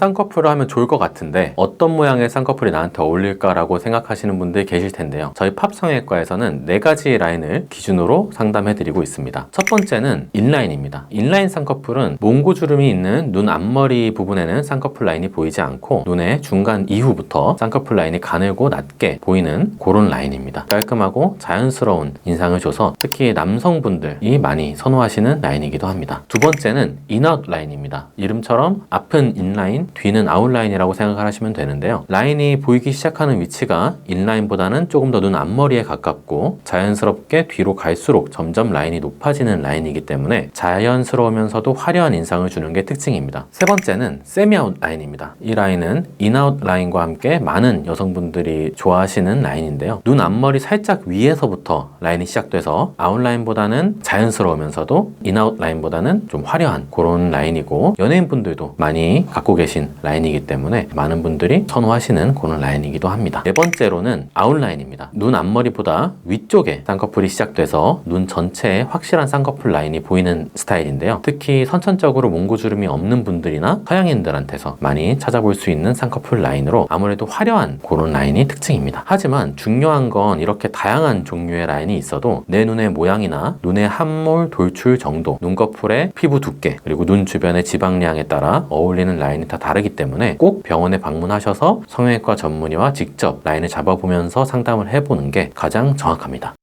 쌍꺼풀을 하면 좋을 것 같은데 어떤 모양의 쌍꺼풀이 나한테 어울릴까라고 생각하시는 분들이 계실 텐데요. 저희 팝성형외과에서는 네 가지 라인을 기준으로 상담해드리고 있습니다. 첫 번째는 인라인입니다. 인라인 쌍꺼풀은 몽고주름이 있는 눈 앞머리 부분에는 쌍꺼풀 라인이 보이지 않고 눈의 중간 이후부터 쌍꺼풀 라인이 가늘고 낮게 보이는 그런 라인입니다. 깔끔하고 자연스러운 인상을 줘서 특히 남성분들이 많이 선호하시는 라인이기도 합니다. 두 번째는 인아웃 라인입니다. 이름처럼 앞은 인라인, 뒤는 아웃라인이라고 생각을 하시면 되는데요. 라인이 보이기 시작하는 위치가 인라인보다는 조금 더 눈 앞머리에 가깝고 자연스럽게 뒤로 갈수록 점점 라인이 높아지는 라인이기 때문에 자연스러우면서도 화려한 인상을 주는 게 특징입니다. 세 번째는 세미아웃 라인입니다. 이 라인은 인아웃 라인과 함께 많은 여성분들이 좋아하시는 라인인데요. 눈 앞머리 살짝 위에서부터 라인이 시작돼서 아웃라인보다는 자연스러우면서도 인아웃 라인보다는 좀 화려한 그런 라인이고 연예인분들도 많이 갖고 계신 라인이기 때문에 많은 분들이 선호하시는 그런 라인이기도 합니다. 네 번째로는 아웃라인입니다. 눈 앞머리보다 위쪽에 쌍꺼풀이 시작돼서 눈 전체에 확실한 쌍꺼풀 라인이 보이는 스타일인데요. 특히 선천적으로 몽고주름이 없는 분들이나 서양인들한테서 많이 찾아볼 수 있는 쌍꺼풀 라인으로 아무래도 화려한 그런 라인이 특징입니다. 하지만 중요한 건 이렇게 다양한 종류의 라인이 있어도 내 눈의 모양이나 눈의 함몰 돌출 정도, 눈꺼풀의 피부 두께, 그리고 눈 주변의 지방량에 따라 어울리는 라인이 다 다르기 때문에 꼭 병원에 방문하셔서 성형외과 전문의와 직접 라인을 잡아보면서 상담을 해보는 게 가장 정확합니다.